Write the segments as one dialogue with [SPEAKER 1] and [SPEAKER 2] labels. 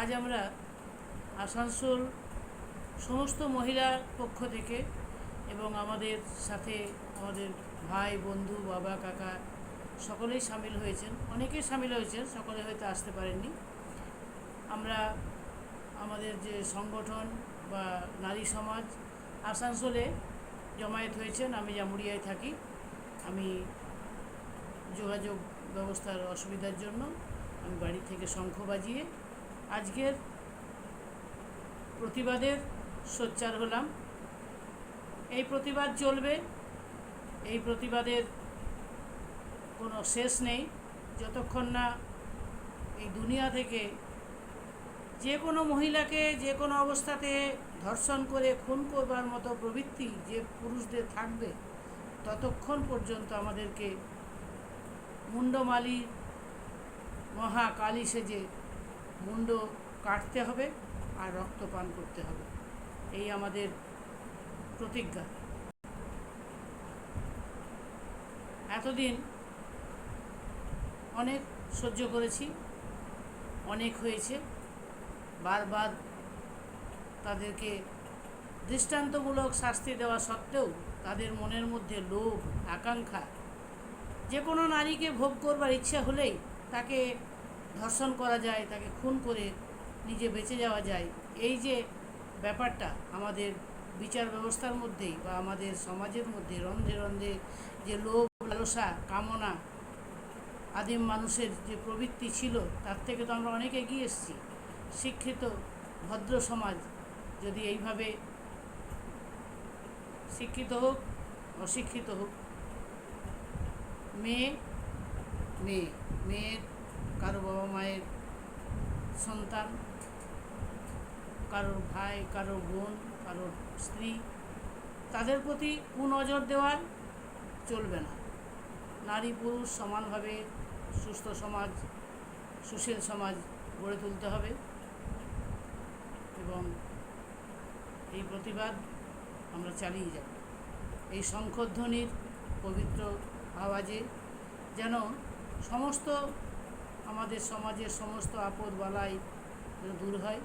[SPEAKER 1] আমরা আসানসোল সমস্ত মহিলার পক্ষ থেকে এবং আমাদের সাথে আমাদের ভাই, বন্ধু, বাবা, কাকা সকলেই সামিল হয়েছেন। অনেকেই সামিল হয়েছেন, সকলে হয়তো আসতে পারেননি। আমরা আমাদের যে সংগঠন বা নারী সমাজ, আসানসোলে জমায়েত হয়েছেন। আমি জামুরিয়ায় থাকি। আমি যোগাযোগ ব্যবস্থার অসুবিধার জন্য আমি বাড়ি থেকে শঙ্খ বাজিয়ে আজকের প্রতিবাদের সোচ্চার হলাম। এই প্রতিবাদ চলবে এই প্রতিবাদের কোনো শেষ নেই। যতক্ষণ না এই দুনিয়া থেকে যে কোনো মহিলাকে যে কোনো অবস্থাতে ধর্ষণ করে খুন করবার মতো প্রবৃত্তি যে পুরুষদের থাকবে, ততক্ষণ পর্যন্ত আমাদেরকে মুন্ডমালি মহাকালী সেজে মুন্ড কাটতে হবে আর রক্তপান করতে হবে। এই আমাদের প্রতিজ্ঞা। এতদিন অনেক সহ্য করেছি, অনেক হয়েছে। বারবার তাদেরকে দৃষ্টান্তমূলক শাস্তি দেওয়া সত্ত্বেও তাদের মনের মধ্যে লোভ, আকাঙ্ক্ষা, যে কোনো নারীকে ভোগ করবার ইচ্ছা হলেই তাকে ধর্ষণ করা যায়, তাকে খুন করে নিজে বেঁচে যাওয়া যায়, এই যে ব্যাপারটা আমাদের বিচার ব্যবস্থার মধ্যেই বা আমাদের সমাজের মধ্যে রন্ধে রন্ধে যে লোভ, লালসা, কামনা আদিম মানুষের যে প্রবৃত্তি ছিল, তার থেকে তো আমরা অনেক এগিয়ে এসেছি। শিক্ষিত, ভদ্র সমাজ যদি এইভাবে শিক্ষিত হোক, অশিক্ষিত হোক, মেয়ে মেয়ে, মেয়ের কারও বাবা মায়ের সন্তান, কারোর ভাই, কারও বোন, কারোর স্ত্রী, তাদের প্রতি কুনজর দেওয়া চলবে না। নারী পুরুষ সমানভাবে সুস্থ সমাজ, সুশীল সমাজ গড়ে তুলতে হবে এবং এই প্রতিবাদ আমরা চালিয়ে যাব। এই শঙ্খধ্বনির পবিত্র আওয়াজে যেন সমস্ত আমাদের সমাজের সমস্ত আপদ বালাই দূর হয়,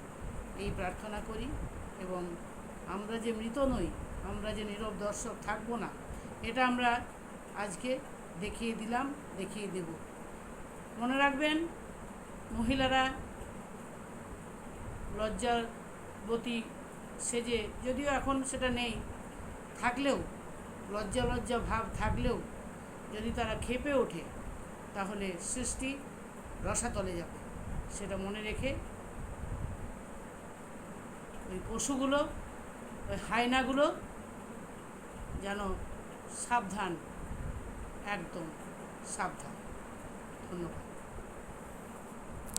[SPEAKER 1] এই প্রার্থনা করি এবং আমরা যে মৃত নই, আমরা যে নীরব দর্শক থাকব না, এটা আমরা আজকে দেখিয়ে দিলাম, দেখিয়ে দেব। মনে রাখবেন, মহিলারা লজ্জাবতী সেজে, যদিও এখন সেটা নেই, থাকলেও, লজ্জা লজ্জা ভাব থাকলেও যদি তারা খেপে ওঠে, তাহলে সৃষ্টি রসাতলে যাবে। সেটা মনে রেখে ওই পশুগুলো ওই হায়নাগুলো যেন সাবধান একদম সাবধান। ধন্যবাদ।